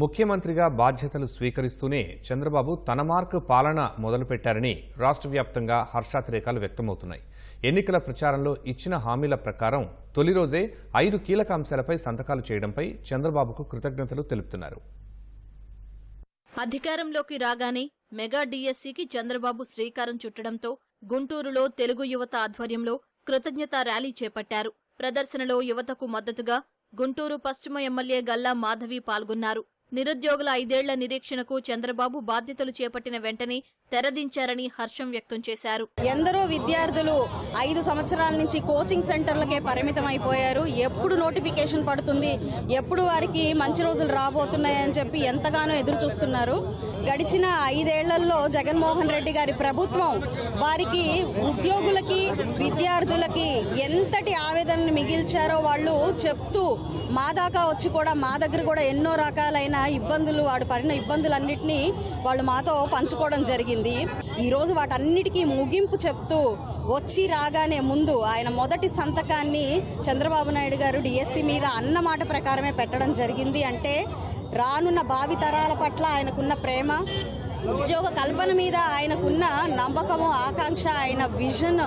ముఖ్యమంత్రిగా బాధ్యతలు స్వీకరిస్తూనే చంద్రబాబు తన మార్క్ పాలన మొదలుపెట్టారని రాష్ట్ర వ్యాప్తంగా హర్షాతిరేకాలు వ్యక్తమవుతున్నాయి. ఎన్నికల ప్రచారంలో ఇచ్చిన హామీల ప్రకారం తొలి రోజే ఐదు కీలక అంశాలపై సంతకాలు చేయడంపై చంద్రబాబుకు కృతజ్ఞతలు తెలుపుతున్నారు. అధికారంలోకి రాగానే మెగా డీఎస్సీకి చంద్రబాబు శ్రీకారం చుట్టడంతో గుంటూరులో తెలుగు యువత ఆధ్వర్యంలో కృతజ్ఞతా ర్యాలీ చేపట్టారు. ప్రదర్శనలో యువతకు మద్దతుగా గుంటూరు పశ్చిమ ఎమ్మెల్యే గల్లా మాధవి పాల్గొన్నారు. నిరుద్యోగుల ఐదేళ్ళ నిరీక్షణకు చంద్రబాబు బాధ్యతలు చేపట్టిన వెంటనే తెరదించారని హర్షం వ్యక్తం చేశారు. ఎందరో విద్యార్థులు ఐదు సంవత్సరాల నుంచి కోచింగ్ సెంటర్లకే పరిమితం అయిపోయారు ఎప్పుడు నోటిఫికేషన్ పడుతుంది? ఎప్పుడు వారికి మంచి రోజులు రాబోతున్నాయని చెప్పి ఎంతగానో ఎదురు చూస్తున్నారు. గడిచిన ఐదేళ్ళలో జగన్మోహన్ రెడ్డి గారి ప్రభుత్వం వారికి ఉద్యోగులకి విద్యార్థులకి ఎంతటి ఆవేదనను మిగిల్చారో వాళ్ళు చెప్తూ మా దాకా వచ్చి కూడా మా దగ్గర కూడా ఎన్నో రకాలైన ఇబ్బందులు వాడు పడిన ఇబ్బందులన్నింటినీ వాళ్ళు మాతో పంచుకోవడం జరిగింది. ఈరోజు వాటన్నిటికీ ముగింపు చెప్తూ వచ్చి రాగానే ముందు ఆయన మొదటి సంతకాన్ని చంద్రబాబు నాయుడు గారు డిఎస్సి మీద అన్నమాట ప్రకారమే పెట్టడం జరిగింది. అంటే రానున్న భావి తరాల పట్ల ఆయనకున్న ప్రేమ ఉద్యోగ కల్పన మీద ఆయనకున్న నమ్మకము ఆకాంక్ష ఆయన విజన్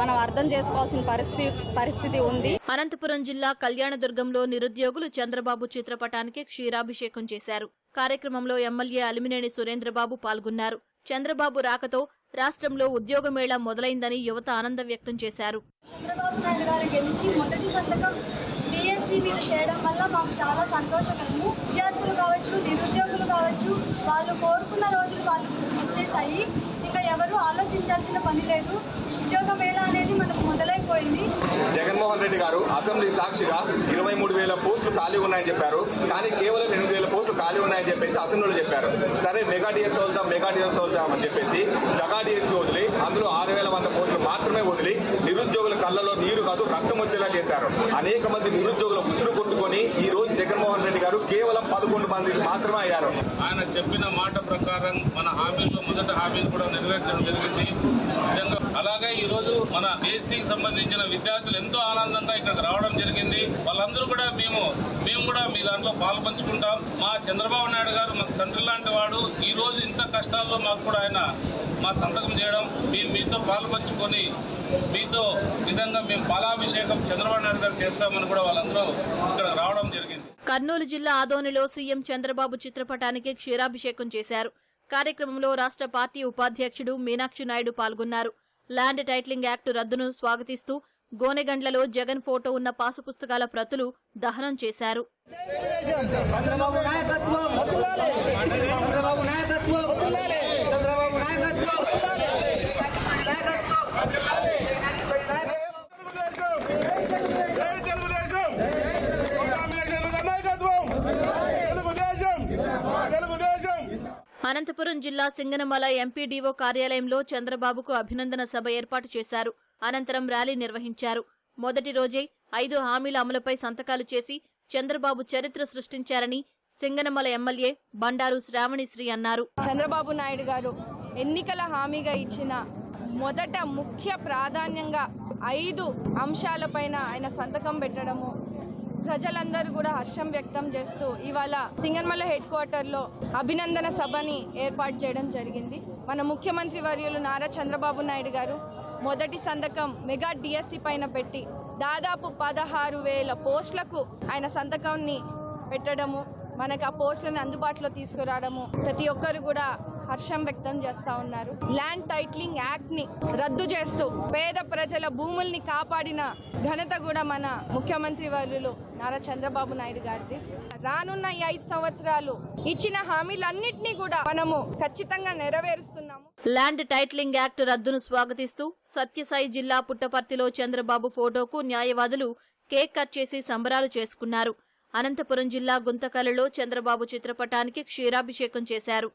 మనం అర్థం చేసుకోవాల్సిన పరిస్థితి పరిస్థితి ఉంది. అనంతపురం జిల్లా కళ్యాణదుర్గంలో నిరుద్యోగులు చంద్రబాబు చిత్రపటానికి క్షీరాభిషేకం చేశారు. కార్యక్రమంలో ఎమ్మెల్యే అలిమినేని సురేంద్రబాబు పాల్గొన్నారు. చంద్రబాబు రాకతో రాష్ట్రంలో ఉద్యోగ మేళా మొదలైందని యువత ఆనందం వ్యక్తం చేశారు. చంద్రబాబు నాయుడు గారు గెలిచి మొదటి సంతకం బీఎస్సీ మీరు చేయడం వల్ల మాకు చాలా సంతోషకరము. విద్యార్థులు కావచ్చు నిరుద్యోగులు కావచ్చు వాళ్ళు కోరుకున్న రోజులు వాళ్ళు వచ్చేసాయి. ఇంకా ఎవరు ఆలోచించాల్సిన పని లేదు. ఉద్యోగ మేళ అనేది మనకు మొదలైపోయింది. జగన్మోహన్ రెడ్డి గారు అసెంబ్లీ సాక్షిగా ఇరవై మూడు వేల పోస్టులు ఖాళీ ఉన్నాయని చెప్పారు. కానీ కేవలం ఎనిమిది ఖాళీ ఉన్నాయని చెప్పేసి అసెంబ్లీలో చెప్పారు. సరే మెగా డిఎస్ వదులుతాం మెగా డిఎస్ వదులుతాం అని చెప్పేసి మెగా డిఎస్ వదిలి అందులో ఆరు వేల వంద కోట్లు మాత్రమే వదిలి నిరుద్యోగుల కళ్ళలో నీరు కాదు రక్తం వచ్చేలా చేశారు. అనేక మంది నిరుద్యోగుల ఉసురు కొట్టుకొని ఈ రోజు జగన్మోహన్ రెడ్డి గారు కేవలం పదకొండు మంది మాత్రమే అయ్యారు. ఆయన చెప్పిన మాట ప్రకారం మన హామీలు మొదటి హామీలు కూడా నెరవేర్చడం జరిగింది. నిజంగా అలాగే ఈ రోజు మన ఏసీకి సంబంధించిన విద్యార్థులు ఎంతో ఆనందంగా ఇక్కడికి రావడం జరిగింది. వాళ్ళందరూ కూడా మేము మేము కూడా మీ దాంట్లో పాల్పంచుకుంటాం. మా చంద్రబాబు నాయుడు గారు మా తండ్రి లాంటి వాడు. ఈ రోజు ఇంత కష్టాల్లో మాకు కూడా ఆయన మా సంతకం చేయడం మేము మీతో పాల్పంచుకొని మీతో విధంగా మేము పాలాభిషేకం చంద్రబాబు నాయుడు గారు చేస్తామని కూడా వాళ్ళందరూ ఇక్కడ రావడం జరిగింది. కర్నూలు జిల్లా ఆదోనిలో సీఎం చంద్రబాబు చిత్రపటానికి క్షీరాభిషేకం చేశారు. కార్యక్రమంలో రాష్ట్ర పార్టీ ఉపాధ్యక్షుడు మీనాక్షి నాయుడు పాల్గొన్నారు. ల్యాండ్ టైటిలింగ్ యాక్టు రద్దును స్వాగతిస్తూ గోనెగండ్లలో జగన్ ఫోటో ఉన్న పాసు పుస్తకాల ప్రతులు దహనం చేశారు. అనంతపురం జిల్లా సింగనమల ఎంపీడీఓ కార్యాలయంలో చంద్రబాబుకు అభినందన సభ ఏర్పాటు చేశారు. అనంతరం ర్యాలీ నిర్వహించారు. మొదటి రోజే ఐదు హామీల అమలుపై సంతకాలు చేసి చంద్రబాబు చరిత్ర సృష్టించారని సింగనమల ఎమ్మెల్యే బండారు శ్రావణిశ్రీ అన్నారు. చంద్రబాబు నాయుడు గారు ఎన్నికల హామీగా ఇచ్చిన మొదట ముఖ్య ప్రాధాన్యంగా ఐదు అంశాలపైన ఆయన సంతకం పెట్టడము ప్రజలందరూ కూడా హర్షం వ్యక్తం చేస్తూ ఇవాళ సింగన్మల హెడ్ క్వార్టర్లో అభినందన సభని ఏర్పాటు చేయడం జరిగింది. మన ముఖ్యమంత్రి వర్యులు నారా చంద్రబాబు నాయుడు గారు మొదటి సంతకం మెగా డిఎస్సి పైన పెట్టి దాదాపు పదహారు వేల పోస్టులకు ఆయన సంతకాన్ని పెట్టడము మనకు ఆ పోస్టులను అందుబాటులో తీసుకురావడము ప్రతి ఒక్కరు కూడా హర్షం వ్యక్తం చేస్తా ఉన్నారు. ల్యాండ్ టైట్లింగ్ యాక్ట్ని రద్దు చేస్తూ పేద ప్రజల భూముల్ని కాపాడిన ఘనత కూడా మన ముఖ్యమంత్రి వర్యులు నారా చంద్రబాబు నాయుడు గారిది. రానున్న ఈ ఐదు సంవత్సరాలు ఇచ్చిన హామీలన్నింటినీ కూడా మనము ఖచ్చితంగా నెరవేరుస్తున్నాము. ల్యాండ్ టైటిలింగ్ యాక్ట్ రద్దును స్వాగతిస్తూ సత్యసాయి జిల్లా పుట్టపర్తిలో చంద్రబాబు ఫోటోకు న్యాయవాదులు కేక్ కట్ చేసి సంబరాలు చేసుకున్నారు. అనంతపురం జిల్లా గుంతకలలో చంద్రబాబు చిత్రపటానికి క్షీరాభిషేకం చేశారు.